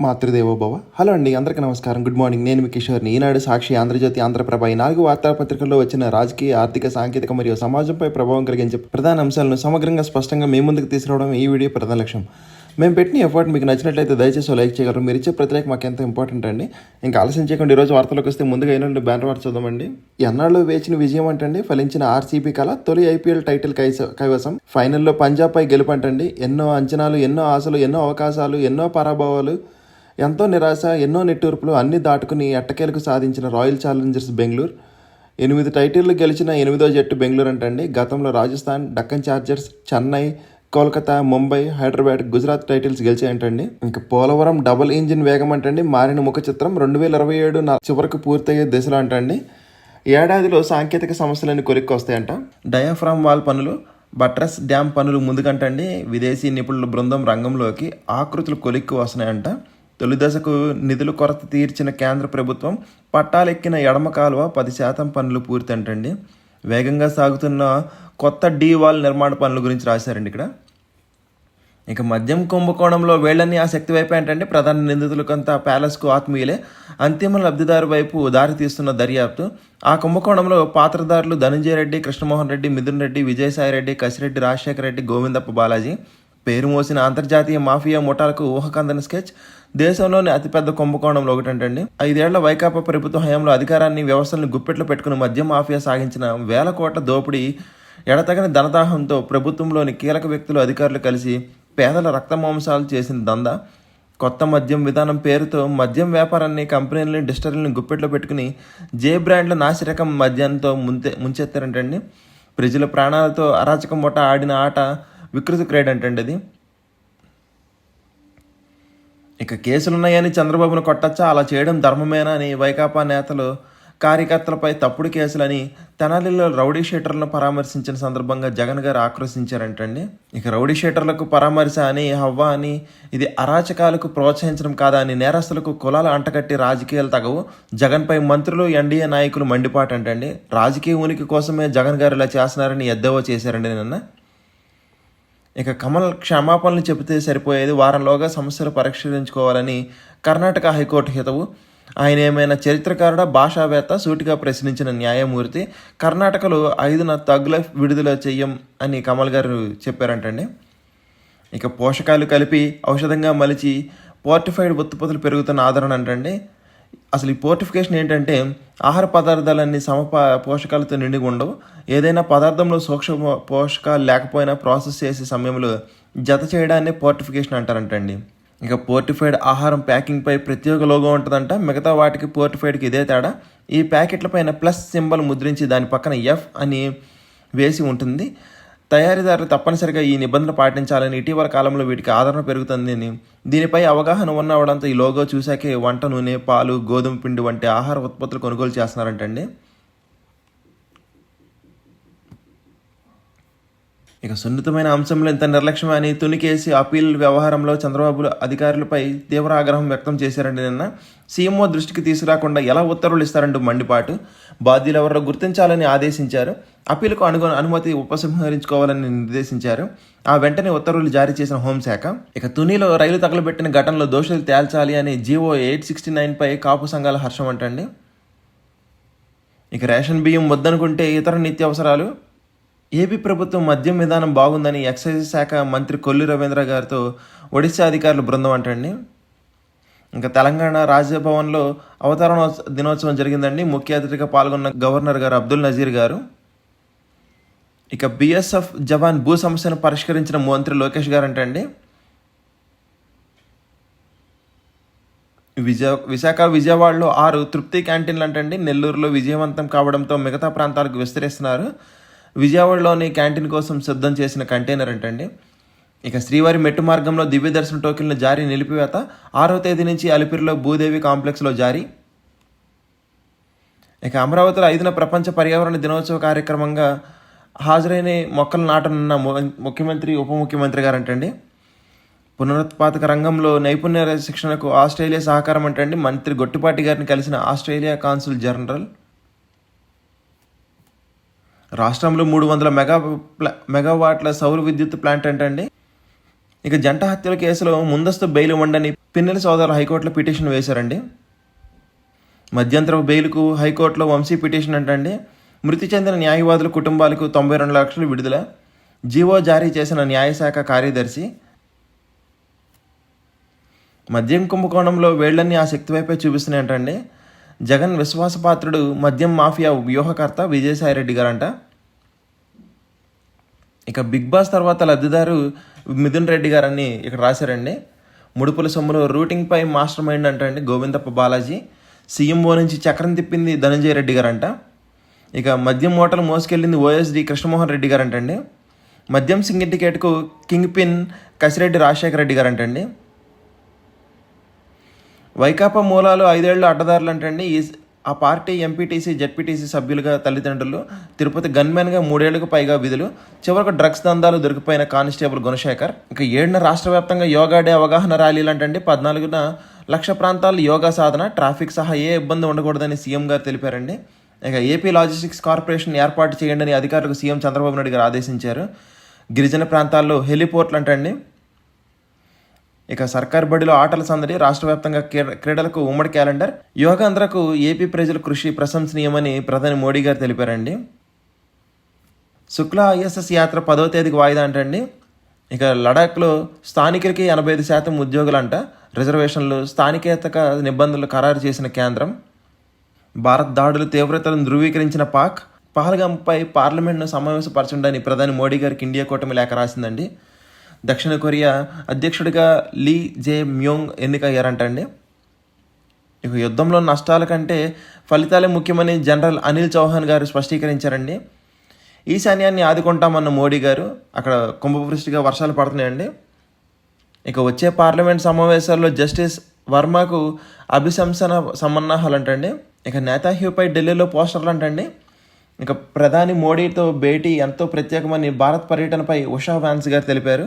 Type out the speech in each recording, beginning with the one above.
Matrudevobhava. Hello అండి అందరికీ నమస్కారం. Good morning. నేను మీ కిషోర్ని. ఈనాడు సాక్షి ఆంధ్రజ్యోతి ఆంధ్రప్రభ ఈ నాలుగు వార్తాపత్రికల్లో వచ్చిన రాజకీయ ఆర్థిక సాంకేతిక మరియు సమాజంపై ప్రభావం కలిగించే ప్రధాన అంశాలను సమగ్రంగా స్పష్టంగా మీ ముందుకు తీసుకురావడం ఈ వీడియో ప్రధాన లక్ష్యం. మేము పెట్టిన ఎఫర్ట్ మీకు నచ్చినట్లయితే దయచేసి లైక్ చేయగలరు. మీరు ఇచ్చే ప్రతిరేక మాకు ఎంత ఇంపార్టెంట్ అండి? ఇంకా ఆలస్యం చేయకుండా ఈరోజు వార్తలకు వస్తే ముందుగా ఏంటంటే బ్యానర్ వార్త చూద్దామండి. ఎన్నాళ్ళు వేచిన విజయం అంటండి ఫలించిన ఆర్సీబీ కళ తొలి ఐపీఎల్ టైటిల్ కైస కైవసం. ఫైనల్లో పంజాబ్ పై గెలుపు అంటండి ఎన్నో అంచనాలు ఎన్నో ఆశలు ఎన్నో అవకాశాలు ఎన్నో పరాభవాలు. ఎంతో నిరాశ ఎన్నో నెట్టూర్పులు అన్ని దాటుకుని ఎట్టకేలకు సాధించిన రాయల్ ఛాలెంజర్స్ బెంగళూరు. ఎనిమిది టైటిళ్ళు గెలిచిన ఎనిమిదో జట్టు బెంగళూరు అంటండి. గతంలో రాజస్థాన్ డక్కన్ చార్జర్స్ చెన్నై కోల్కతా ముంబై హైదరాబాద్ గుజరాత్ టైటిల్స్ గెలిచాయంటండి. ఇంకా పోలవరం డబుల్ ఇంజిన్ వేగం అంటండి. మారిన ముఖ చిత్రం రెండు వేల ఇరవై ఏడు నా- చివరకు పూర్తయ్యే దిశలో అంటండి. ఏడాదిలో సాంకేతిక సమస్యలని కొలిక్కి వస్తాయంట డయాఫ్రామ్ వాల్ పనులు బట్రస్ డ్యామ్ పనులు ముందుకంటండి. విదేశీ నిపుణుల బృందం రంగంలోకి ఆకృతులు కొలిక్కి వస్తున్నాయంట. తొలి దశకు నిధుల కొరత తీర్చిన కేంద్ర ప్రభుత్వం పట్టాలెక్కిన ఎడమ కాలువ పది శాతం పనులు పూర్తంటండి. వేగంగా సాగుతున్న కొత్త డీ వాల్ నిర్మాణ పనుల గురించి రాశారండి ఇక్కడ. ఇక మద్యం కుంభకోణంలో వేళ్ళని ఆ శక్తి వైపు ఏంటంటే ప్రధాన నిందితులకంతా ప్యాలెస్కు ఆత్మీయులే. అంతిమ లబ్ధిదారు వైపు దారి తీస్తున్న దర్యాప్తు. ఆ కుంభకోణంలో పాత్రదారులు ధనంజయ రెడ్డి కృష్ణమోహన్ రెడ్డి మిథున్ రెడ్డి విజయసాయి రెడ్డి కసిరెడ్డి రాజశేఖర రెడ్డి గోవిందప్ప బాలాజీ. పేరు మోసిన అంతర్జాతీయ మాఫియా ముఠాలకు ఊహకందని స్కెచ్. దేశంలోని అతిపెద్ద కుంభకోణంలో ఒకటంటండి. ఐదేళ్ళ వైకాపా ప్రభుత్వ హయాంలో అధికారాన్ని వ్యవస్థలను గుప్పెట్లో పెట్టుకుని మద్యం మాఫియా సాగించిన వేల కోట్ల దోపిడీ ఎడతగని ధనదాహంతో ప్రభుత్వంలోని కీలక వ్యక్తులు అధికారులు కలిసి పేదల రక్తమాంసాలు చేసిన దందా కొత్త మద్యం విధానం పేరుతో మద్యం వ్యాపారాన్ని కంపెనీలని డిస్టరీలను గుప్పెట్లో పెట్టుకుని జే బ్రాండ్ల నాసిరకం మద్యంతో ముంతే ముంచెత్తారంటండి. ప్రజల ప్రాణాలతో అరాచకం మొట్ట ఆడిన ఆట వికృతి క్రీడ అంటండి అది. ఇక కేసులున్నాయని చంద్రబాబును కొట్టచ్చా? అలా చేయడం ధర్మమేనా అని వైకాపా నేతలు కార్యకర్తలపై తప్పుడు కేసులని తెనాలిలో రౌడీ షీటర్లను పరామర్శించిన సందర్భంగా జగన్ గారు ఆక్రోశించారంటండి. ఇక రౌడీ షీటర్లకు పరామర్శ అని హవ్వ అని ఇది అరాచకాలకు ప్రోత్సహించడం కాదా అని నేరస్తులకు కులాలు అంటకట్టి రాజకీయాలు తగవు. జగన్పై మంత్రులు ఎన్డీఏ నాయకులు మండిపాటంటండి. రాజకీయ ఉనికి కోసమే జగన్ గారు ఇలా చేస్తున్నారని ఎద్దేవా చేశారండి నిన్న. ఇక కమల్ క్షమాపణలు చెబితే సరిపోయేది వారంలోగా సమస్యలు పరిష్కరించుకోవాలని కర్ణాటక హైకోర్టు హితవు. ఆయన ఏమైనా చరిత్రకారుడ భాషావేత్త సూటిగా ప్రశ్నించిన న్యాయమూర్తి? కర్ణాటకలో ఐదున తగ్గుల విడుదల చెయ్యం అని కమల్ గారు చెప్పారంటండి. ఇక పోషకాలు కలిపి ఔషధంగా మలిచి పోర్టిఫైడ్ ఉత్పత్తులు పెరుగుతున్న ఆదరణ అంటండి. అసలు ఈ పోర్టిఫికేషన్ ఏంటంటే ఆహార పదార్థాలన్నీ సమ పోషకాలతో నిండి ఉండవు. ఏదైనా పదార్థంలో సూక్ష్మ పోషకాలు లేకపోయినా ప్రాసెస్ చేసే సమయంలో జత చేయడాన్ని పోర్టిఫికేషన్ అంటారంటండి. ఇక పోర్టిఫైడ్ ఆహారం ప్యాకింగ్పై ప్రతి ఒక్క లోగో ఉంటుందంట. మిగతా వాటికి పోర్టిఫైడ్కి ఇదే తేడా. ఈ ప్యాకెట్ల పైన ప్లస్ సింబల్ ముద్రించి దాని పక్కన ఎఫ్ అని వేసి ఉంటుంది. తయారీదారులు తప్పనిసరిగా ఈ నిబంధన పాటించాలని ఇటీవల కాలంలో వీటికి ఆదరణ పెరుగుతుందని దీనిపై అవగాహన ఉన్నవడంతో ఈ లోగో చూశాకే వంట నూనె పాలు గోధుమ పిండి వంటి ఆహార ఉత్పత్తులు కొనుగోలు చేస్తున్నారంటండి. ఇక సున్నితమైన అంశంలో ఇంత నిర్లక్ష్యం అని తునికేసి అపీల్ వ్యవహారంలో చంద్రబాబు అధికారులపై తీవ్ర ఆగ్రహం వ్యక్తం చేశారండి నిన్న. సీఎంఓ దృష్టికి తీసుకురాకుండా ఎలా ఉత్తర్వులు ఇస్తారంటూ మండిపాటు. బాధ్యులు ఎవరో గుర్తించాలని ఆదేశించారు. అప్పీలకు అనుగు అనుమతి ఉపసంహరించుకోవాలని నిర్దేశించారు. ఆ వెంటనే ఉత్తర్వులు జారీ చేసిన హోంశాఖ ఇక తునిలో రైలు తగలబెట్టిన ఘటనలో దోషులు తేల్చాలి అని జీవో ఎయిట్ సిక్స్టీ నైన్పై కాపు సంఘాల హర్షం అంటండి. ఇక రేషన్ బియ్యం వద్దనుకుంటే ఇతర నిత్యావసరాలు ఏపీ ప్రభుత్వం మద్యం విధానం బాగుందని ఎక్సైజ్ శాఖ మంత్రి కొల్లి రవీంద్ర గారితో ఒడిశా అధికారుల బృందం అంటండి. ఇంకా తెలంగాణ రాజభవన్లో అవతరణ దినోత్సవం జరిగిందండి. ముఖ్య అతిథిగా పాల్గొన్న గవర్నర్ గారు అబ్దుల్ నజీర్ గారు. ఇక బిఎస్ఎఫ్ జవాన్ భూ సమస్యను పరిష్కరించిన మంత్రి లోకేష్ గారు అంటండి విజయ విశాఖ విజయవాడలో ఆరు తృప్తి క్యాంటీన్లు అంటండి నెల్లూరులో విజయవంతం కావడంతో మిగతా ప్రాంతాలకు విస్తరిస్తున్నారు. విజయవాడలోని క్యాంటీన్ కోసం సిద్ధం చేసిన కంటైనర్ అంటండి. ఇక శ్రీవారి మెట్టు మార్గంలో దివ్య దర్శన టోకెన్ల జారీ నిలిపివేత ఆరో తేదీ నుంచి అలిపిరిలో భూదేవి కాంప్లెక్స్లో జారీ. ఇక అమరావతిలో ఐదున ప్రపంచ పర్యావరణ దినోత్సవ కార్యక్రమంగా హాజరైన మొక్కలు నాటనున్న ముఖ్యమంత్రి ఉప ముఖ్యమంత్రి గారంటండి. పునరుత్పాదక రంగంలో నైపుణ్య శిక్షణకు ఆస్ట్రేలియా సహకారం అంటండి. మంత్రి గొట్టిపాటి గారిని కలిసిన ఆస్ట్రేలియా కాన్సుల్ జనరల్. రాష్ట్రంలో మూడు వందల మెగా ప్లా మెగావాట్ల సౌర విద్యుత్ ప్లాంట్ అంటండి. ఇక జంట హత్యల కేసులో ముందస్తు బెయిల్ ఇవ్వండని పిన్నెల సోదరులు హైకోర్టులో పిటిషన్ వేశారండి. మధ్యంతర బెయిల్కు హైకోర్టులో వంశీ పిటిషన్ అంటండి. మృతి చెందిన న్యాయవాదుల కుటుంబాలకు తొంభై రెండు లక్షలు విడుదల. జీవో జారీ చేసిన న్యాయశాఖ కార్యదర్శి. మద్యం కుంభకోణంలో వేళ్ళన్నీ ఆ శక్తి వైపే చూపిస్తున్నాయంటండి జగన్ విశ్వాసపాత్రుడు మద్యం మాఫియా వ్యూహకర్త విజయసాయిరెడ్డి గారంట. ఇక బిగ్ బాస్ తర్వాత లబ్ధిదారు మిథున్ రెడ్డి గారని ఇక్కడ రాశారండి. ముడుపుల సొమ్ములో రూటింగ్పై మాస్టర్ మైండ్ అంట అండి గోవిందప్ప బాలాజీ. సీఎంఓ నుంచి చక్రం తిప్పింది ధనంజయ రెడ్డి గారంట. ఇక మద్యం మూటలు మోసుకెళ్ళింది ఓఎస్డి కృష్ణమోహన్ రెడ్డి గారంటండి మద్యం సిండికేట్కు కింగ్ పిన్ కసిరెడ్డి రాజశేఖర రెడ్డి గారంటండి వైకాపా మూలాలు ఐదేళ్ళు అడ్డదారులు అంటండి ఈ ఆ పార్టీ ఎంపీటీసీ జెడ్పీటీసీ సభ్యులుగా తల్లిదండ్రులు తిరుపతి గన్మెన్గా మూడేళ్ళకు పైగా విధులు చివరకు డ్రగ్స్ దందాలు దొరికిపోయిన కానిస్టేబుల్ గుణశేఖర్ ఇక ఏడున రాష్ట్ర వ్యాప్తంగా యోగా డే అవగాహన ర్యాలీలు అంటండి పద్నాలుగున లక్ష ప్రాంతాల్లో యోగా సాధన ట్రాఫిక్ సహా ఏ ఇబ్బంది ఉండకూడదని సీఎం గారు తెలిపారండి. ఇక ఏపీ లాజిస్టిక్స్ కార్పొరేషన్ ఏర్పాటు చేయండి అని అధికారులకు సీఎం చంద్రబాబు నాయుడు గారు ఆదేశించారు. గిరిజన ప్రాంతాల్లో హెలిపోర్ట్లు అంటండి. ఇక సర్కార్ బడిలో ఆటల సందడి రాష్ట్ర వ్యాప్తంగా క్రీడ- క్రీడలకు ఉమ్మడి క్యాలెండర్. యోగాంధ్రకు ఏపీ ప్రజల కృషి ప్రశంసనీయమని ప్రధాని మోడీ గారు తెలిపారండి. శుక్ల ఐఎస్ఎస్ యాత్ర పదో తేదీకి వాయిదా అంటండి. ఇక లడాఖ్లో స్థానికులకి ఎనభై ఐదు శాతం ఉద్యోగులంట. రిజర్వేషన్లు స్థానికేతక నిబంధనలు ఖరారు చేసిన కేంద్రం. భారత్ దాడుల తీవ్రతలను ధృవీకరించిన పాక్. పహల్గాంపై పార్లమెంట్ను సమావేశపరచండి ప్రధాని మోడీ గారికి ఇండియా కూటమి లేఖ రాసిందండి. దక్షిణ కొరియా అధ్యక్షుడిగా లీ జే మ్యోంగ్ ఎన్నికయ్యారంటండి. ఇక యుద్ధంలో నష్టాల కంటే ఫలితాలే ముఖ్యమని జనరల్ అనిల్ చౌహాన్ గారు స్పష్టీకరించారండి. ఈశాన్యాన్ని ఆదుకుంటామన్న మోడీ గారు అక్కడ కుంభవృష్టిగా వర్షాలు పడుతున్నాయండి. ఇక వచ్చే పార్లమెంట్ సమావేశాల్లో జస్టిస్ వర్మకు అభిశంసన సమ్మన్నాహాలు అంటండి ఇక నేతాహ్యూపై ఢిల్లీలో పోస్టర్లు అంటండి ఇక ప్రధాని మోడీతో భేటీ ఎంతో ప్రత్యేకమని భారత్ పర్యటనపై ఉషా వ్యాన్స్ గారు తెలిపారు.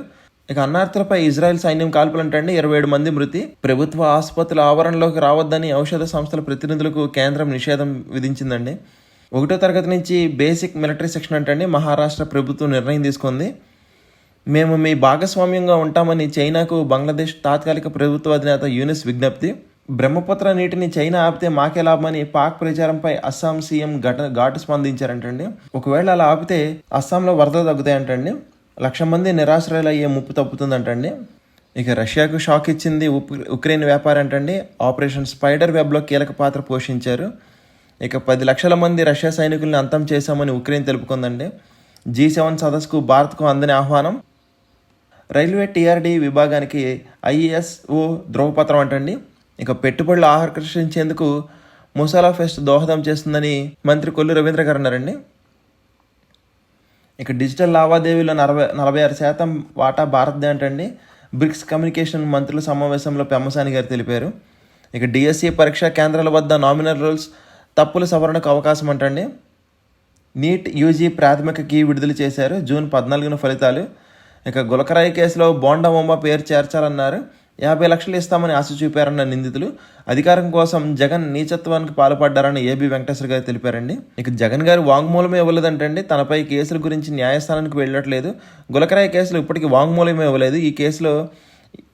ఇక అన్నార్థులపై ఇజ్రాయెల్ సైన్యం కాల్పులంటండి ఇరవై ఏడు మంది మృతి. ప్రభుత్వ ఆసుపత్రుల ఆవరణలోకి రావద్దని ఔషధ సంస్థల ప్రతినిధులకు కేంద్రం నిషేధం విధించిందండి. ఒకటో తరగతి నుంచి బేసిక్ మిలిటరీ సెక్షన్ అంటండి మహారాష్ట్ర ప్రభుత్వం నిర్ణయం తీసుకుంది. మేము మీ భాగస్వామ్యంగా ఉంటామని చైనాకు బంగ్లాదేశ్ తాత్కాలిక ప్రభుత్వ అధినేత యూనిస్ విజ్ఞప్తి. బ్రహ్మపుత్ర నీటిని చైనా ఆపితే మాకే లాభమని పాక్ ప్రచారంపై అస్సాం సీఎం ఘట ఘాటు స్పందించారంటండి. ఒకవేళ అలా ఆపితే అస్సాంలో వరదలు తగ్గుతాయంటండి. లక్ష మంది నిరాశ్రయాలు అయ్యే ముప్పు తప్పుతుందంటండి. ఇక రష్యాకు షాక్ ఇచ్చింది ఉక్రెయిన్ వ్యాపారి అంటండి. ఆపరేషన్ స్పైడర్ వెబ్లో కీలక పాత్ర పోషించారు. ఇక పది లక్షల మంది రష్యా సైనికుల్ని అంతం చేశామని ఉక్రెయిన్ తెలుపుకుందండి. జీ సెవెన్ సదస్సుకు భారత్కు అందని ఆహ్వానం. రైల్వే టీఆర్డీ విభాగానికి ఐఎస్ఓ ధ్రువపత్రం అంటండి. ఇక పెట్టుబడులు ఆకర్షించేందుకు ముసాలా ఫెస్ట్ దోహదం చేస్తుందని మంత్రి కొల్లు రవీంద్ర గారు అన్నారండి. ఇక డిజిటల్ లావాదేవీలో నలభై నలభై ఆరు శాతం వాటా భారత్దే అంటండి బ్రిక్స్ కమ్యూనికేషన్ మంత్రుల సమావేశంలో పెమ్మసాని గారు తెలిపారు. ఇక డిఎస్సి పరీక్షా కేంద్రాల వద్ద నామినల్ రూల్స్ తప్పుల సవరణకు అవకాశం అంటండి నీట్ యూజీ ప్రాథమిక కీ విడుదల చేశారు. జూన్ పద్నాలుగున ఫలితాలు. ఇక గులకరాయి కేసులో బోండా బొమ్మ పేరు చేర్చాలన్నారు. యాభై లక్షలు ఇస్తామని ఆశ చూపారన్న నిందితులు. అధికారం కోసం జగన్ నీచత్వానికి పాల్పడ్డారని ఏబి వెంకటేశ్వర గారు తెలిపారండి. ఇక జగన్ గారు వాంగ్మూలమే ఇవ్వలేదంటండి. తనపై కేసుల గురించి న్యాయస్థానానికి వెళ్ళట్లేదు. గులకరాయ కేసులు ఇప్పటికీ వాంగ్మూలమే ఇవ్వలేదు. ఈ కేసులో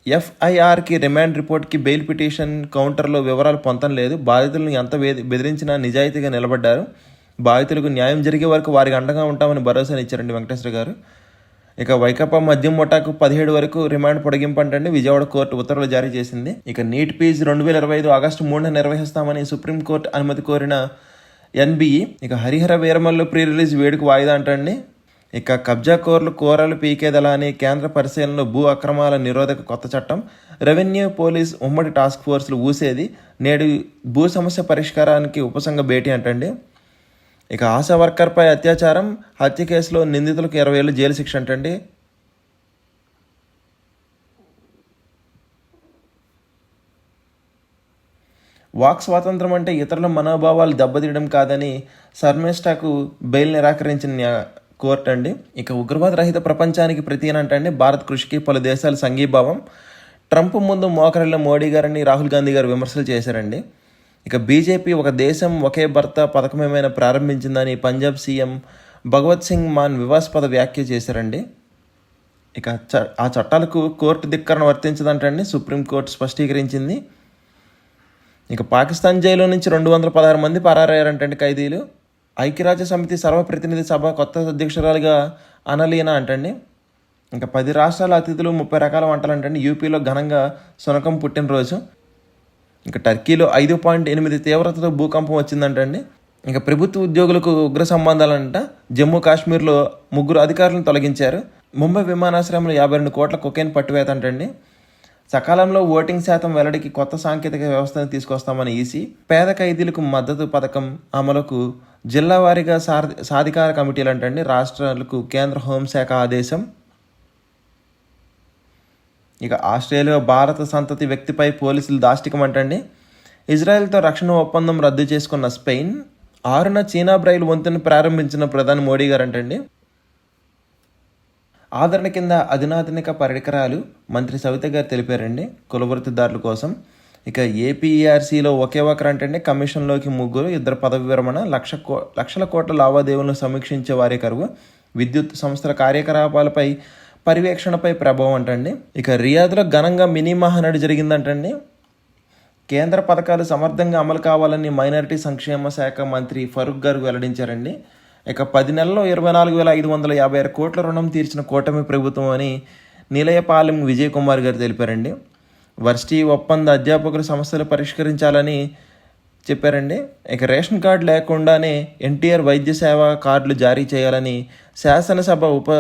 ఎఫ్ఐఆర్కి రిమాండ్ రిపోర్ట్కి బెయిల్ పిటిషన్ కౌంటర్లో వివరాలు పొందడం లేదు. బాధితులను ఎంత బెదిరించినా నిజాయితీగా నిలబడ్డారు. బాధితులకు న్యాయం జరిగే వరకు వారికి అండగా ఉంటామని భరోసాని ఇచ్చారండి వెంకటేశ్వర గారు. ఇక వైకాపా మద్యం ముఠాకు పదిహేడు వరకు రిమాండ్ పొడిగింపు అంటే విజయవాడ కోర్టు ఉత్తర్వులు జారీ చేసింది. ఇక నీట్ పీజ్ రెండు వేల ఇరవై ఐదు ఆగస్టు మూడున నిర్వహిస్తామని సుప్రీంకోర్టు అనుమతి కోరిన ఎన్బిఈ ఇక హరిహర వీరమల్లు ప్రీ రిలీజ్ వేడుక వాయిదా అంటండి. ఇక కబ్జా కోర్లు కూరలు పీకేదలా అని కేంద్ర పరిశీలనలో భూ అక్రమాల నిరోధక కొత్త చట్టం రెవెన్యూ పోలీస్ ఉమ్మడి టాస్క్ ఫోర్సులు ఊసేది నేడు భూ సమస్య పరిష్కారానికి ఉపసంగ భేటీ అంటండి. ఇక ఆశా వర్కర్పై అత్యాచారం హత్య కేసులో నిందితులకు ఇరవై ఏళ్ళు జైలు శిక్ష అంటండి. వాక్ స్వాతంత్రం అంటే ఇతరుల మనోభావాలు దెబ్బతీయడం కాదని శర్మేష్టాకు బెయిల్ నిరాకరించిన కోర్టు అండి. ఇక ఉగ్రవాద రహిత ప్రపంచానికి ప్రతీనంటండి భారత్ కృషికి పలు దేశాల సంఘీభావం. ట్రంప్ ముందు మోకరిల్ల మోడీ గారని రాహుల్ గాంధీ గారు విమర్శలు చేశారండి. ఇక బీజేపీ ఒక దేశం ఒకే భర్త పథకం ఏమైనా ప్రారంభించిందని పంజాబ్ సీఎం భగవత్ సింగ్ మాన్ వివాస్పద వ్యాఖ్య చేశారండి. ఇక చ ఆ చట్టాలకు కోర్టు ధిక్కరణ వర్తించదంటండి. సుప్రీంకోర్టు స్పష్టీకరించింది. ఇక పాకిస్తాన్ జైలు నుంచి రెండు వందల పదహారు మంది పరారయ్యారంటండి ఖైదీలు. ఐక్యరాజ్య సమితి సర్వప్రతినిధి సభ కొత్త అధ్యక్షురాలుగా అనలీనా అంటండి. ఇంకా పది రాష్ట్రాల అతిథులు ముప్పై రకాల వంటలు అంటండి యూపీలో ఘనంగా సునకం పుట్టినరోజు. ఇంకా టర్కీలో ఐదు పాయింట్ ఎనిమిది తీవ్రతతో భూకంపం వచ్చిందంటండి ఇంకా ప్రభుత్వ ఉద్యోగులకు ఉగ్ర సంబంధాలంట. జమ్మూ కాశ్మీర్లో ముగ్గురు అధికారులను తొలగించారు. ముంబై విమానాశ్రయంలో యాభై రెండు కోట్ల కొకేన్ పట్టువేత అంటండి సకాలంలో ఓటింగ్ శాతం వెల్లడికి కొత్త సాంకేతిక వ్యవస్థను తీసుకొస్తామని ఈసీ. పేద ఖైదీలకు మద్దతు పథకం అమలుకు జిల్లా వారీగా సాధికార కమిటీలు అంటండి రాష్ట్రాలకు కేంద్ర హోంశాఖ ఆదేశం. ఇక ఆస్ట్రేలియా భారత సంతతి వ్యక్తిపై పోలీసులు దాష్టికమంటండి. ఇజ్రాయెల్తో రక్షణ ఒప్పందం రద్దు చేసుకున్న స్పెయిన్ ఆరున చీనా బ్రైల్ వంతెన ప్రారంభించిన ప్రధాని మోడీ గారు అంటండి ఆదరణ కింద అధునాధునిక పరికరాలు మంత్రి సవిత గారు తెలిపారండి. కులవృత్తిదారుల కోసం. ఇక ఏపీఆర్సీలో ఒకే ఒకరు అంటే కమిషన్లోకి ముగ్గురు ఇద్దరు పదవి విరమణ లక్ష కో లక్షల కోట్ల లావాదేవీలను సమీక్షించే వారి కరువు. విద్యుత్ సంస్థల కార్యకలాపాలపై పర్యవేక్షణపై ప్రభావం అంటండి. ఇక రియాద్లో ఘనంగా మినీ మహానాడు జరిగిందంటండి. కేంద్ర పథకాలు సమర్థంగా అమలు కావాలని మైనారిటీ సంక్షేమ శాఖ మంత్రి ఫరూక్ గారు వెల్లడించారండి. ఇక పది నెలల్లో ఇరవై నాలుగు వేల ఐదు వందల యాభై ఆరు కోట్ల రుణం తీర్చిన కూటమి ప్రభుత్వం అని నీలయపాలెం విజయ్ కుమార్ గారు తెలిపారండి. వర్సిటీ ఒప్పంద అధ్యాపకుల సమస్యలు పరిష్కరించాలని చెప్పారండి. ఇక రేషన్ కార్డు లేకుండానే ఎన్టీఆర్ వైద్య సేవ కార్డులు జారీ చేయాలని శాసనసభ ఉప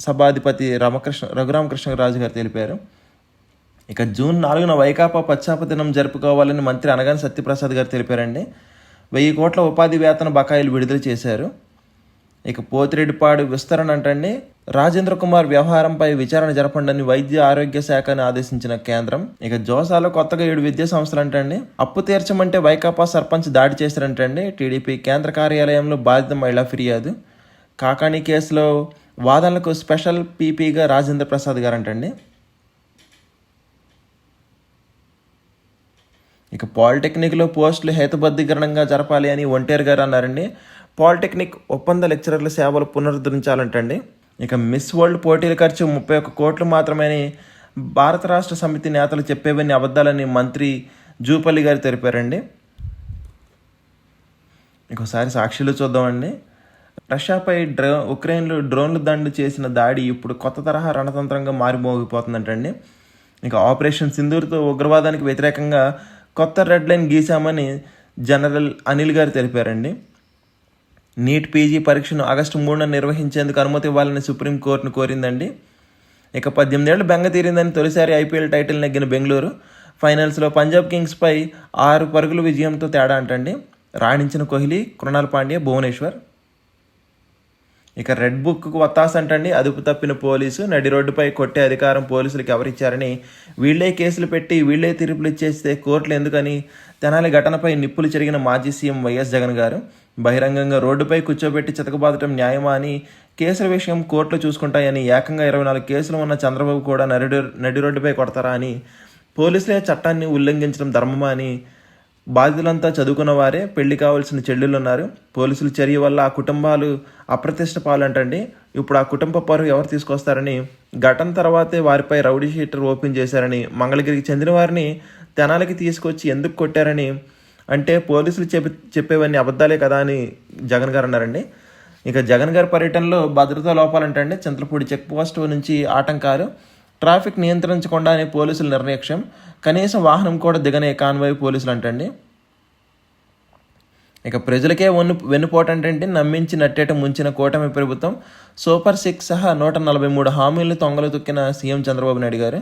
సభాధిపతి రామకృష్ణ రఘురామకృష్ణరాజు గారు తెలిపారు. ఇక జూన్ నాలుగున వైకాపా పశ్చాప దినం జరుపుకోవాలని మంత్రి అనగాని సత్యప్రసాద్ గారు తెలిపారండి. వెయ్యి కోట్ల ఉపాధి వేతన బకాయిలు విడుదల చేశారు. ఇక పోతిరెడ్డిపాడు విస్తరణ అంటండి. రాజేంద్ర కుమార్ వ్యవహారంపై విచారణ జరపండి వైద్య ఆరోగ్య శాఖను ఆదేశించిన కేంద్రం. ఇక జోసాలో కొత్తగా ఏడు విద్యా సంస్థలు అంటండి. అప్పు తీర్చమంటే వైకాపా సర్పంచ్ దాడి చేశారంటండి. టీడీపీ కేంద్ర కార్యాలయంలో బాధిత మహిళా ఫిర్యాదు. కాకాణి కేసులో వాదనలకు స్పెషల్ పీపీగా రాజేంద్ర ప్రసాద్ గారు అంటండి ఇక పాలిటెక్నిక్లో పోస్టులు హేతుబద్ధీకరణంగా జరపాలి అని ఒంటేరు గారు అన్నారండి. పాలిటెక్నిక్ ఒప్పంద లెక్చరర్ల సేవలు పునరుద్ధరించాలంటండి. ఇక మిస్ వరల్డ్ పోటీల ఖర్చు ముప్పై ఒక్క కోట్లు మాత్రమే అని భారత రాష్ట్ర సమితి నేతలు చెప్పేవన్నీ అబద్ధాలని మంత్రి జూపల్లి గారు తెలిపారండి. ఇంకోసారి సాక్షులు చూద్దామండి. రష్యాపై డ్రో ఉక్రెయిన్లో డ్రోన్లు దండు చేసిన దాడి ఇప్పుడు కొత్త తరహా రణతంత్రంగా మారిమోగిపోతుందంటండి ఇక ఆపరేషన్ సింధూర్తో ఉగ్రవాదానికి వ్యతిరేకంగా కొత్త రెడ్ లైన్ గీశామని జనరల్ అనిల్ గారు తెలిపారండి. నీట్ పీజీ పరీక్షను ఆగస్టు మూడున నిర్వహించేందుకు అనుమతి ఇవ్వాలని సుప్రీంకోర్టును కోరిందండి. ఇక పద్దెనిమిదేళ్ళు బెంగ తీరిందని తొలిసారి ఐపీఎల్ టైటిల్ నెగ్గిన బెంగళూరు ఫైనల్స్లో పంజాబ్ కింగ్స్పై ఆరు పరుగుల విజయంతో తేడా అంటండి. రాణించిన కోహ్లీ కృణాల్ పాండ్యా భువనేశ్వర్ ఇక రెడ్ బుక్కు వత్తాస్ అంటండి. అదుపు తప్పిన పోలీసు నడి రోడ్డుపై కొట్టే అధికారం పోలీసులకు ఎవరిచ్చారని వీళ్ళే కేసులు పెట్టి వీళ్ళే తీర్పులు ఇచ్చేస్తే కోర్టులు ఎందుకని? తెనాలి ఘటనపై నిప్పులు చెరిగిన మాజీ సీఎం వైఎస్ జగన్ గారు బహిరంగంగా రోడ్డుపై కూర్చోబెట్టి చితకబాదటం న్యాయమా అని కేసుల విషయం కోర్టులు చూసుకుంటాయని ఏకంగా ఇరవై నాలుగు కేసులు ఉన్న చంద్రబాబు కూడా నడి నడి రోడ్డుపై కొడతారా అని పోలీసులే చట్టాన్ని ఉల్లంఘించడం ధర్మమా అని బాధితులంతా చదువుకున్న వారే పెళ్ళి కావాల్సిన చెల్లెళ్ళు ఉన్నారు. పోలీసుల చర్య వల్ల ఆ కుటుంబాలు అప్రతిష్ట పాలంటండి. ఇప్పుడు ఆ కుటుంబ పరువు ఎవరు తీసుకొస్తారని ఘటన తర్వాతే వారిపై రౌడీ షీటర్ ఓపెన్ చేశారని మంగళగిరికి చెందిన వారిని తెనాలకి తీసుకొచ్చి ఎందుకు కొట్టారని అంటే పోలీసులు చెప్పి చెప్పేవన్నీ అబద్ధాలే కదా అని జగన్ గారు అన్నారండి. ఇక జగన్ గారి పర్యటనలో భద్రతా లోపాలంటే చింతలపూడి చెక్ పోస్ట్ నుంచి ఆటంకాలు. ట్రాఫిక్ నియంత్రించకుండా అనే పోలీసుల నిర్లక్ష్యం కనీసం వాహనం కూడా దిగనే కాన్వాయ్ పోలీసులు అంటండి. ఇక ప్రజలకే వన్ను వెన్నుపోటంటే నమ్మించి నట్టేట ముంచిన కూటమి ప్రభుత్వం సూపర్ సిక్స్ సహా నూట నలభై మూడు హామీలు తొంగలు తొక్కిన సీఎం చంద్రబాబు నాయుడు గారు.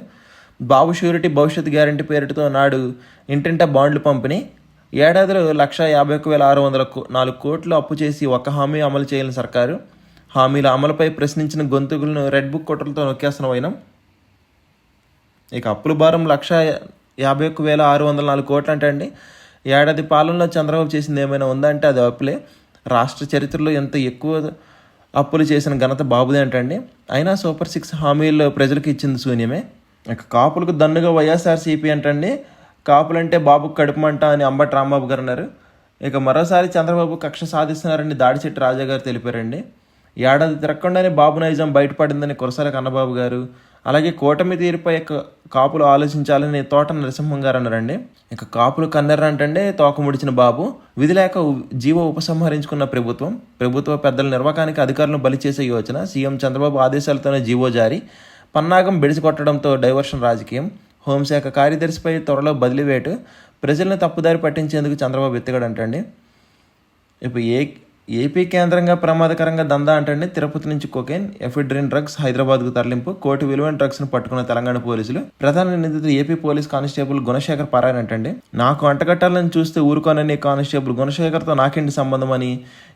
బాబు షూరిటీ భవిష్యత్ గ్యారంటీ పేరుతో నాడు ఇంటింట బాండ్లు పంపిణీ. ఏడాదిలో లక్ష యాభై ఒక్క వేల ఆరు వందల నాలుగు కోట్లు అప్పు చేసి ఒక్క హామీ అమలు చేయని సర్కారు. హామీల అమలుపై ప్రశ్నించిన గొంతుకులను రెడ్ బుక్ కుట్రలతో నొక్కేస్తున్న వైనం. ఇక అప్పుల భారం లక్ష యాభై ఒక్క వేల ఆరు వందల నాలుగు కోట్లు అంటే అండి ఏడాది పాలనలో చంద్రబాబు చేసింది ఏమైనా ఉందంటే అది అప్పులే. రాష్ట్ర చరిత్రలో ఎంత ఎక్కువ అప్పులు చేసిన ఘనత బాబుదే అంటండి. అయినా సూపర్ సిక్స్ హామీల్లో ప్రజలకు ఇచ్చింది శూన్యమే. ఇక కాపులకు దన్నుగా వైఎస్ఆర్సీపీ అంటండి. కాపులంటే బాబుకు కడుపుమంట అని అంబటి రాంబాబు గారు అన్నారు. ఇక మరోసారి చంద్రబాబు కక్ష సాధిస్తున్నారని దాడిచెట్టి రాజా గారు తెలిపారండి. ఏడాది తిరగకుండానే బాబు నైజాం బయటపడిందని కురసాల కన్నబాబు గారు అలాగే కూటమి తీరుపై యొక్క కాపులు ఆలోచించాలని తోట నరసింహం గారు అన్నారండి. ఇక కాపులు కన్నెర్రంటంటే తోక ముడిచిన బాబు. విధి లేక ఉ- జీవో ఉపసంహరించుకున్న ప్రభుత్వం. ప్రభుత్వ పెద్దల నిర్వాకానికి అధికారులను బలి చేసే యోచన. సీఎం చంద్రబాబు ఆదేశాలతోనే జీవో జారీ. పన్నాగం బెడిసి కొట్టడంతో డైవర్షన్ రాజకీయం. హోంశాఖ కార్యదర్శిపై త్వరలో బదిలీ వేటు ప్రజలను తప్పుదారి పట్టించేందుకు చంద్రబాబు ఎత్తిగాడంటండి. ఇప్పుడు ఏ ఏపీ కేంద్రంగా ప్రమాదకరంగా దందా అంటండి తిరుపతి నుంచి కొకైన్ ఎఫిడ్రిన్ డ్రగ్స్ హైదరాబాద్కు తరలింపు కోటి విలువైన డ్రగ్స్ను పట్టుకున్న తెలంగాణ పోలీసులు. ప్రధాన నిందితుడు ఏపీ పోలీస్ కానిస్టేబుల్ గుణశేఖర్ పారాయణంటండి నాకు అంటగట్టాలని చూస్తే ఊరుకోనని కానిస్టేబుల్ గుణశేఖర్తో నాకేంటి సంబంధం అని?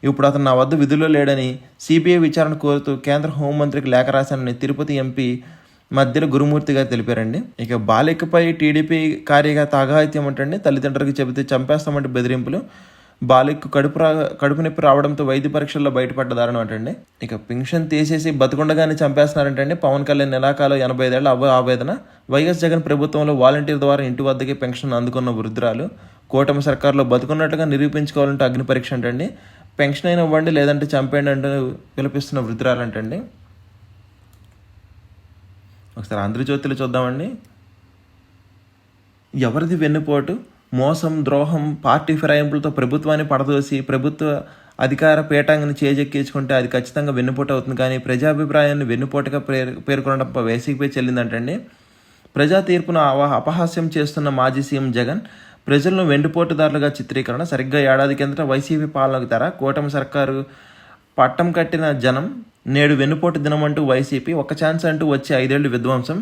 ఇప్పుడు అతను నా వద్ద విధుల్లో లేడని సిబిఐ విచారణ కోరుతూ కేంద్ర హోంమంత్రికి లేఖ రాశానని తిరుపతి ఎంపీ మధ్యలో గురుమూర్తి గారు తెలిపారండి. ఇక బాలికపై టీడీపీ కార్యకర్త అఘాయిత్యం అంటండి తల్లిదండ్రులకు చెబితే చంపేస్తామంటే బెదిరింపులు. బాలిక్ కడుపు రా కడుపు నొప్పి రావడంతో వైద్య పరీక్షల్లో బయటపడ్డ అంటండి. ఇక పెన్షన్ తీసేసి బతుకుండగానే చంపేస్తున్నారంటండి పవన్ కళ్యాణ్ నెలాకాలం ఎనభై ఐదేళ్ళ అవ ఆవేదన. వైఎస్ జగన్ ప్రభుత్వంలో వాలంటీర్ ద్వారా ఇంటి వద్దకే పెన్షన్ అందుకున్న వృద్ధురాలు. కూటమి సర్కార్లో బతుకున్నట్టుగా నిరూపించుకోవాలంటే అగ్ని పరీక్ష అంటండి. పెన్షన్ అయినా ఇవ్వండి లేదంటే చంపేయండి అంటూ పిలిపిస్తున్న వృద్ధురాలు అంటండి ఒకసారి ఆంధ్రజ్యోతిలో చూద్దామండి. ఎవరిది వెన్నుపోటు? మోసం ద్రోహం పార్టీ ఫిరాయింపులతో ప్రభుత్వాన్ని పడదోసి ప్రభుత్వ అధికార పీఠాంగని చేజెక్కించుకుంటే అది ఖచ్చితంగా వెన్నుపోటు అవుతుంది. కానీ ప్రజాభిప్రాయాన్ని వెన్నుపోటుగా పేరు పేర్కొనడం వేసికపై చెల్లిందంటండి. ప్రజా తీర్పును అపహాస్యం చేస్తున్న మాజీ సీఎం జగన్ ప్రజలను వెండిపోటుదారులుగా చిత్రీకరణ సరిగ్గా ఏడాది కిందట వైసీపీ పాలనకు ధర కూటమి సర్కారు పట్టం కట్టిన జనం నేడు వెన్నుపోటు దినం అంటూ వైసీపీ ఒక ఛాన్స్ అంటూ వచ్చే ఐదేళ్ళు విధ్వంసం.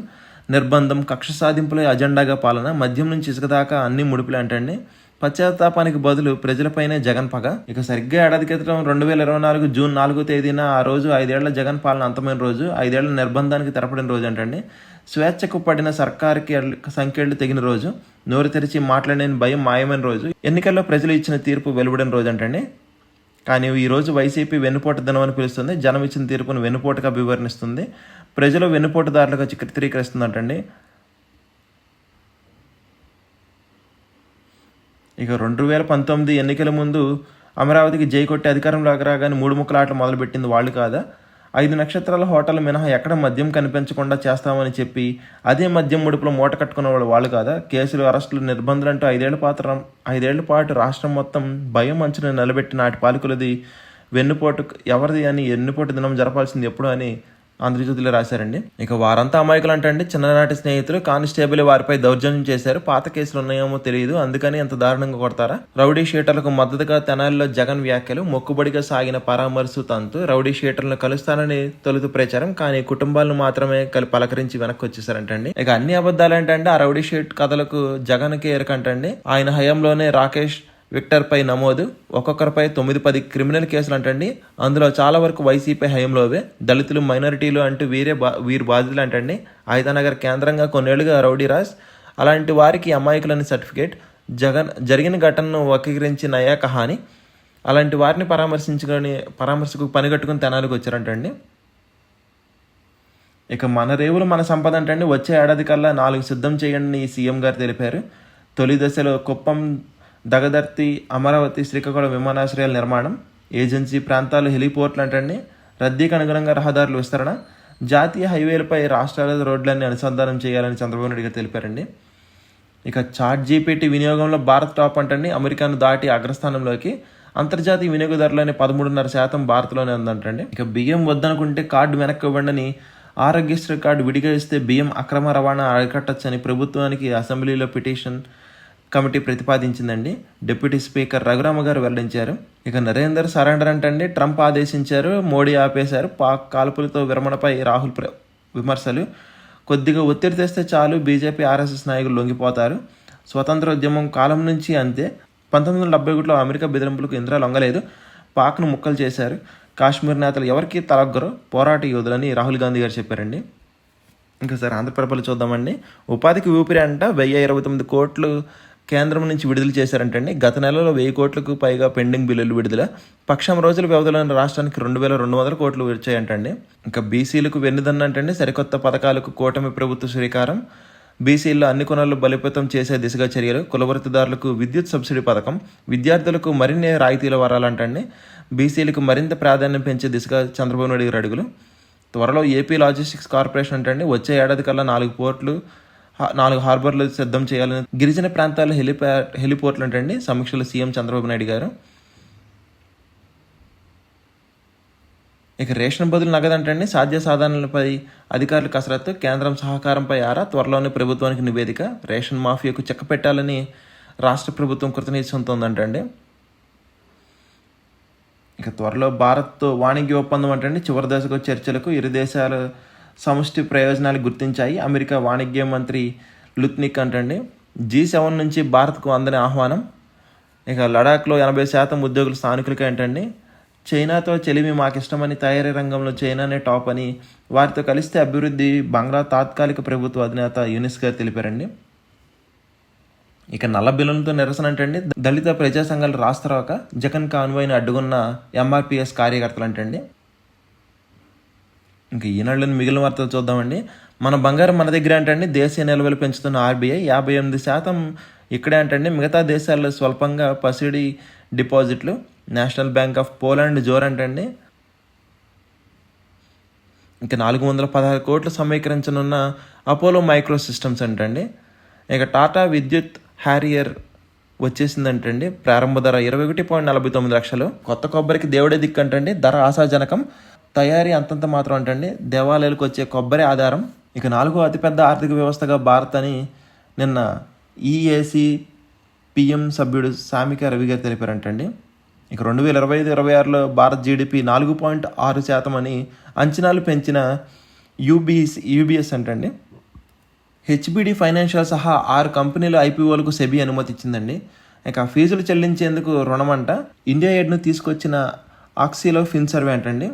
నిర్బంధం కక్ష సాధింపులే అజెండాగా పాలన మద్యం నుంచి ఇసుక దాకా అన్ని ముడిపులే పశ్చాత్తాపానికి బదులు ప్రజలపైనే జగన్ పగ. ఇక సరిగ్గా ఏడాది క్రితం రెండు వేల ఇరవై నాలుగు జూన్ నాలుగో తేదీన ఆ రోజు ఐదేళ్ళ జగన్ పాలన అంతమైన రోజు ఐదేళ్ళ నిర్బంధానికి తెరపడిన రోజు అంటండి. స్వేచ్ఛకు పడిన సర్కార్కి సంఖ్యలు తెగిన రోజు నోరు తెరిచి మాట్లాడలేని భయం మాయమైన రోజు ఎన్నికల్లో ప్రజలు ఇచ్చిన తీర్పు వెలువడిన రోజు అంటండి. కానీ ఈ రోజు వైసీపీ వెన్నుపోటు దినం అని పిలుస్తుంది. జనం ఇచ్చిన తీర్పును వెన్నుపోటుగా వివరణిస్తుంది ప్రజలు వెన్నుపోటుదారులుగా చిత్రీకరిస్తుందంటండి. ఇక రెండు వేల పంతొమ్మిది ఎన్నికల ముందు అమరావతికి జై కొట్టి అధికారంలోకి రాగానే మూడు ముక్కల ఆటలు మొదలుపెట్టింది వాళ్ళు కాదా? ఐదు నక్షత్రాల హోటల్ మినహా ఎక్కడ మద్యం కనిపించకుండా చేస్తామని చెప్పి అదే మద్యం ముడుపులో మూట కట్టుకున్న వాళ్ళు వాళ్ళు కాదా? కేసులు అరెస్టులు నిర్బంధాలు అంటూ ఐదేళ్ళ పాత్ర ఐదేళ్ళ పాటు రాష్ట్రం మొత్తం భయం అంచున నిలబెట్టి నాటి పాలకులది వెన్నుపోటు ఎవరిది అని ఎన్నుపోటు దినం జరపాల్సింది ఎప్పుడు అని ఆంధ్రజ్యోతిలో రాశారండి. ఇక వారంతా అమాయకులు అంటే చిన్ననాటి స్నేహితులు కానిస్టేబుల్ వారిపై దౌర్జన్యం చేశారు. పాత కేసులు ఉన్నాయేమో తెలియదు. అందుకని ఎంత దారుణంగా కొడతారా? రౌడీ షీటర్లకు మద్దతుగా తెనాలిలో జగన్ వ్యాఖ్యలు మొక్కుబడిగా సాగిన పరామర్శు తంతు రౌడీ షీటర్లను కలుస్తానని తొలుత ప్రచారం కానీ కుటుంబాలను మాత్రమే కలి పలకరించి వెనక్కి వచ్చేసారంటండి ఇక అన్ని అబద్ధాలు ఏంటంటే ఆ రౌడీ షీట్ కథలకు జగన్ కేరకంటండి ఆయన హయాంలోనే రాకేష్ విక్టర్పై నమోదు ఒక్కొక్కరిపై తొమ్మిది పది క్రిమినల్ కేసులు అంటండి. అందులో చాలా వరకు వైసీపీ హయంలోవే దళితులు మైనారిటీలు అంటూ వీరే బా వీరు బాధితులు అంటండి. ఆయుధనగర్ కేంద్రంగా కొన్నేళ్ళుగా రౌడీ రాజ్. అలాంటి వారికి అమాయకులని సర్టిఫికేట్. జగన్ జరిగిన ఘటనను వక్రీకరించిన నయా కహాని అలాంటి వారిని పరామర్శించుకొని పరామర్శకు పనిగట్టుకుని తెనాలకు వచ్చారంటండి. ఇక మన రేవులు మన సంపద అంటండి. వచ్చే ఏడాది కల్లా నాలుగు సిద్ధం చేయండి సీఎం గారు తెలిపారు. తొలి దశలో కుప్పం దగదర్తి అమరావతి శ్రీకాకుళం విమానాశ్రయాల నిర్మాణం ఏజెన్సీ ప్రాంతాలు హెలిపోర్ట్లు అంటే రద్దీకి అనుగుణంగా రహదారుల విస్తరణ జాతీయ హైవేలపై రాష్ట్రాల రోడ్లన్నీ అనుసంధానం చేయాలని చంద్రబాబు నాయుడు గారు తెలిపారండి. ఇక చాట్ జీపీటీ వినియోగంలో భారత్ టాప్ అంటండి అమెరికాను దాటి అగ్రస్థానంలోకి అంతర్జాతీయ వినియోగదారులని పదమూడున్నర శాతం భారత్లోనే ఉందంటండి. ఇక బియ్యం వద్దనుకుంటే కార్డు వెనక్కి ఇవ్వండి ఆరోగ్యశ్రీ కార్డు విడిగా ఇస్తే బియ్యం అక్రమ రవాణా అరికట్టచ్చని ప్రభుత్వానికి అసెంబ్లీలో పిటిషన్ కమిటీ ప్రతిపాదించిందండి. డిప్యూటీ స్పీకర్ రఘురామ గారు వెల్లడించారు. ఇక నరేందర్ సరెండర్ అంటండి ట్రంప్ ఆదేశించారు మోడీ ఆపేశారు. పాక్ కాల్పులతో విరమణపై రాహుల్ ప్ర- విమర్శలు. కొద్దిగా ఒత్తిడి తెస్తే చాలు బీజేపీ ఆర్ఎస్ఎస్ నాయకులు లొంగిపోతారు. స్వతంత్ర ఉద్యమం కాలం నుంచి అంతే. పంతొమ్మిది వందల డెబ్బై ఒకటిలో అమెరికా బెదిరింపులకు ఇందిరా లొంగలేదు. పాక్ను ముక్కలు చేశారు. కాశ్మీర్ నేతలు ఎవరికి తలగ్గరు. పోరాట యోధులని రాహుల్ గాంధీ గారు చెప్పారండి. ఇంకా సార్ ఆంధ్రప్రభలు చూద్దామండి. ఉపాధికి ఊపిరి అంట వెయ్యి ఇరవై తొమ్మిది కోట్లు కేంద్రం నుంచి విడుదల చేశారంటండి. గత నెలలో వెయ్యి కోట్లకు పైగా పెండింగ్ బిల్లులు విడుదల. పక్షం రోజుల వ్యవధిలోని రాష్ట్రానికి రెండు వేల రెండు వందల కోట్లు వచ్చాయంటండి ఇంకా బీసీలకు వెన్నుదన్నంటండి. సరికొత్త పథకాలకు కూటమి ప్రభుత్వ శ్రీకారం. బీసీల్లో అన్ని కొనలు బలోపేతం చేసే దిశగా చర్యలు. కులవృత్తిదారులకు విద్యుత్ సబ్సిడీ పథకం. విద్యార్థులకు మరిన్ని రాయితీల వరాలంటండి. బీసీలకు మరింత ప్రాధాన్యం పెంచే దిశగా చంద్రబాబు నాయుడు గారు అడుగులు. త్వరలో ఏపీ లాజిస్టిక్స్ కార్పొరేషన్ అంటే వచ్చే ఏడాది కల్లా నాలుగు పోర్ట్లు నాలుగు హార్బర్లు సిద్ధం చేయాలని గిరిజన ప్రాంతాల హెలిపా హెలిపోర్ట్లు అంటండి సమీక్షలో సీఎం చంద్రబాబు నాయుడు గారు. ఇక రేషన్ బదులు నగదంటండి సాధ్య సాధనలపై అధికారుల కసరత్తు కేంద్రం సహకారంపై ఆరా త్వరలోనే ప్రభుత్వానికి నివేదిక రేషన్ మాఫియాకు చెక్క పెట్టాలని రాష్ట్ర ప్రభుత్వం కృతనిశ్చయంతోందంటండి. ఇక త్వరలో భారత్తో వాణిజ్య ఒప్పందం అంటే చివరి దశకు చర్చలకు ఇరు దేశాలు సమష్టి ప్రయోజనాలు గుర్తించాయి. అమెరికా వాణిజ్య మంత్రి లుత్నిక్ అంటండి జీ సెవెన్ నుంచి భారత్కు అందని ఆహ్వానం. ఇక లడాఖ్లో ఎనభై శాతం ఉద్యోగులు స్థానికులకే ఏంటండి చైనాతో చెలిమి మాకిష్టమని తయారీ రంగంలో చైనానే టాప్ అని వారితో కలిస్తే అభివృద్ధి బంగ్లా తాత్కాలిక ప్రభుత్వ అధినేత యూనిస్ గారు తెలిపారండి. ఇక నల్ల బిల్లులతో నిరసన అంటండి దళిత ప్రజా సంఘాలు రాస్తారాక జగన్ కాన్వాయ్ని అడ్డుకున్న ఎంఆర్పిఎస్ కార్యకర్తలు అంటండి ఇంకా ఈనాడులోని మిగిలిన వార్తలు చూద్దామండి. మన బంగారం మన దగ్గర ఏంటండి దేశీయ నిల్వలు పెంచుతున్న ఆర్బీఐ యాభై ఎనిమిది శాతం ఇక్కడే అంటండి. మిగతా దేశాల్లో స్వల్పంగా పసిడి డిపాజిట్లు. నేషనల్ బ్యాంక్ ఆఫ్ పోలాండ్ జోర్ అంటండి. ఇంకా నాలుగు వందల పదహారు కోట్లు సమీకరించనున్న అపోలో మైక్రో సిస్టమ్స్ అంటండి. ఇక టాటా విద్యుత్ హ్యారియర్ వచ్చేసిందంటండి. ప్రారంభ ధర ఇరవై ఒకటి పాయింట్ నలభై తొమ్మిది లక్షలు. కొత్త కొబ్బరికి దేవుడే దిక్కు అంటండి. ధర ఆశాజనకం తయారీ అంతంత మాత్రం అంటండి దేవాలయాలకు వచ్చే కొబ్బరి ఆధారం ఇక నాలుగో అతిపెద్ద ఆర్థిక వ్యవస్థగా భారత్ అని నిన్న ఈఏసీ పిఎం సభ్యుడు సామిక రవి గారు తెలిపారంటండి. ఇక రెండు వేల ఇరవై ఐదు ఇరవై ఆరులో భారత్ జీడిపి నాలుగు పాయింట్ ఆరు శాతం అని అంచనాలు పెంచిన యూబీఎస్ యూబీఎస్ అంటండి. హెచ్బిడి ఫైనాన్షియల్ సహా ఆరు కంపెనీలు ఐపీఓలకు సెబీ అనుమతి ఇచ్చిందండి. ఇక ఫీజులు చెల్లించేందుకు రుణమంట ఇండియా ఎడ్ను తీసుకొచ్చిన ఆక్సీలో ఫిన్ సర్వే అంటండి.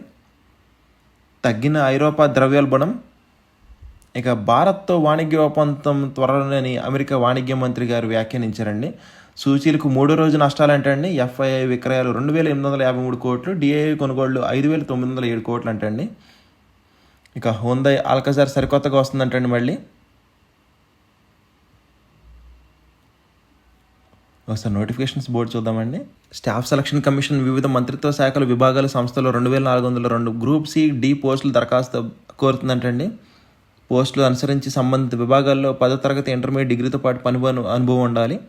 తగ్గిన ఐరోపా ద్రవ్యోల్బణం ఇక భారత్తో వాణిజ్య ఒప్పందం త్వరలోని అమెరికా వాణిజ్య మంత్రి గారు వ్యాఖ్యానించారండి. సూచీలకు మూడో రోజు నష్టాలంటండి. ఎఫ్ఐఐ విక్రయాలు రెండు వేల ఎనిమిది వందల యాభై మూడు కోట్లు డిఐఐ కొనుగోళ్ళు ఐదు వేల తొమ్మిది వందల ఏడు కోట్లు అంటండి ఇక హోందై ఆల్కజార్ సరికొత్తగా వస్తుందంటండి మళ్ళీ. ఒకసారి నోటిఫికేషన్స్ బోర్డు చూద్దామండి. స్టాఫ్ సెలక్షన్ కమిషన్ వివిధ మంత్రిత్వ శాఖల విభాగాల సంస్థలు రెండు వేల నాలుగు వందల రెండు గ్రూప్ సి డి పోస్టులు దరఖాస్తు కోరుతుందంటండి. పోస్టులు అనుసరించి సంబంధిత విభాగాల్లో పదో తరగతి ఇంటర్మీడియట్ డిగ్రీతో పాటు పని అనుభవం ఉండాలి.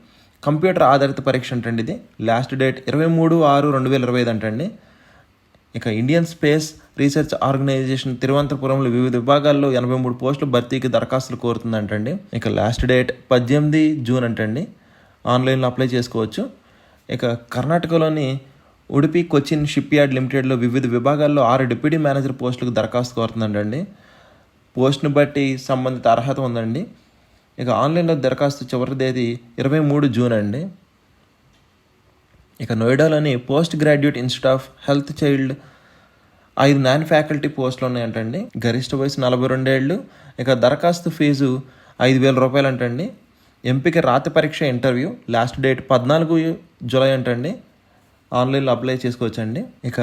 కంప్యూటర్ ఆధారిత పరీక్ష అంటండి ఇది. లాస్ట్ డేట్ ఇరవై మూడు ఆరు రెండు వేల ఇరవై ఐదు అంటండి. ఇక ఇండియన్ స్పేస్ రీసెర్చ్ ఆర్గనైజేషన్ తిరువనంతపురంలో వివిధ విభాగాల్లో ఎనభై మూడు పోస్టులు భర్తీకి దరఖాస్తులు కోరుతుందంటండి. ఇక లాస్ట్ డేట్ పద్దెనిమిది జూన్ అంటండి. ఆన్లైన్లో అప్లై చేసుకోవచ్చు. ఇక కర్ణాటకలోని ఉడిపి కొచ్చిన్ షిప్ యార్డ్ లిమిటెడ్లో వివిధ విభాగాల్లో ఆరు డిప్యూటీ మేనేజర్ పోస్టులకు దరఖాస్తు కోరుతుందండి పోస్ట్ను బట్టి సంబంధిత అర్హత ఉందండి. ఇక ఆన్లైన్లో దరఖాస్తు చివరి తేదీ ఇరవై మూడు జూన్ అండి. ఇక నోయిడాలోని post graduate institute of health child ఐదు నాన్ ఫ్యాకల్టీ పోస్టులు ఉన్నాయంటండి. గరిష్ట వయసు నలభై రెండేళ్ళు. ఇక దరఖాస్తు ఫీజు ఐదు వేల రూపాయలు అంటండి ఎంపిక రాతి పరీక్ష ఇంటర్వ్యూ లాస్ట్ డేట్ పద్నాలుగు జూలై అంటండి. ఆన్లైన్లో అప్లై చేసుకోవచ్చండి. ఇక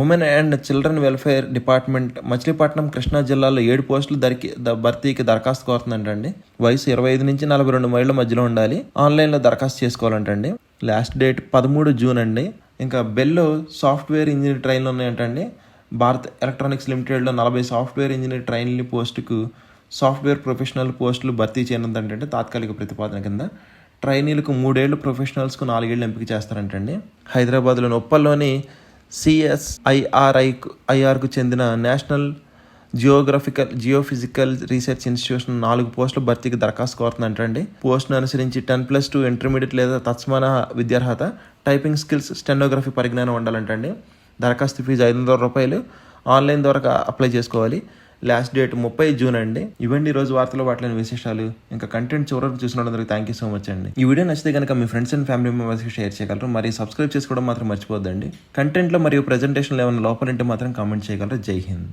women and children welfare department Machilipatnam Krishna జిల్లాలో ఏడు పోస్టులు దరికి భర్తీకి దరఖాస్తు కోరుతుందంటండి. వయసు ఇరవై ఐదు నుంచి నలభై రెండు మైళ్ళ మధ్యలో ఉండాలి. ఆన్లైన్లో దరఖాస్తు చేసుకోవాలంటండి. లాస్ట్ డేట్ పదమూడు జూన్ అండి. ఇంకా బెల్లో సాఫ్ట్వేర్ ఇంజనీర్ ట్రైన్లు ఉన్నాయంటండి. భారత్ ఎలక్ట్రానిక్స్ లిమిటెడ్లో నలభై సాఫ్ట్వేర్ ఇంజనీర్ ట్రైన్లు పోస్టుకు సాఫ్ట్వేర్ ప్రొఫెషనల్ పోస్టులు భర్తీ చేయనుందంటే తాత్కాలిక ప్రతిపాదన కింద. ట్రైనీలకు మూడేళ్ళు ప్రొఫెషనల్స్కు నాలుగేళ్ళు ఎంపిక చేస్తారంటండి. హైదరాబాద్లోని ఉప్పల్లోని సిఎస్ఐఆర్ఐ ఐఆర్కు చెందిన national geographical geophysical research institution నాలుగు పోస్టుల భర్తీకి దరఖాస్తు కోరుతుందంటండి. పోస్ట్ను అనుసరించి టెన్ ప్లస్ టూ ఇంటర్మీడియట్ లేదా తత్సమాన విద్యార్హత టైపింగ్ స్కిల్స్ స్టెనోగ్రఫీ పరిజ్ఞానం ఉండాలంటండి. దరఖాస్తు ఫీజు ఐదు వందల రూపాయలు. ఆన్లైన్ ద్వారా అప్లై చేసుకోవాలి. లాస్ట్ డేట్ ముప్పై జూన్ అండి. ఇవ్వండి ఈ రోజు వార్తలు వాటిలోని విశేషాలు. ఇంకా కంటెంట్ చివరకు చూసినందుకు థ్యాంక్ యూ సో మచ్ అండి. ఈ వీడియో నచ్చితే కనుక మీ ఫ్రెండ్స్ అండ్ ఫ్యామిలీ మెంబర్స్కి షేర్ చేయగలరు. మరి సబ్స్క్రైబ్ చేసుకోవడం మాత్రం మర్చిపోద్దండి కంటెంట్లో మరియు ప్రజెంటేషన్లో ఏమైనా లోపలంటే మాత్రం కామెంట్ చేయగలరు. జై హింద్.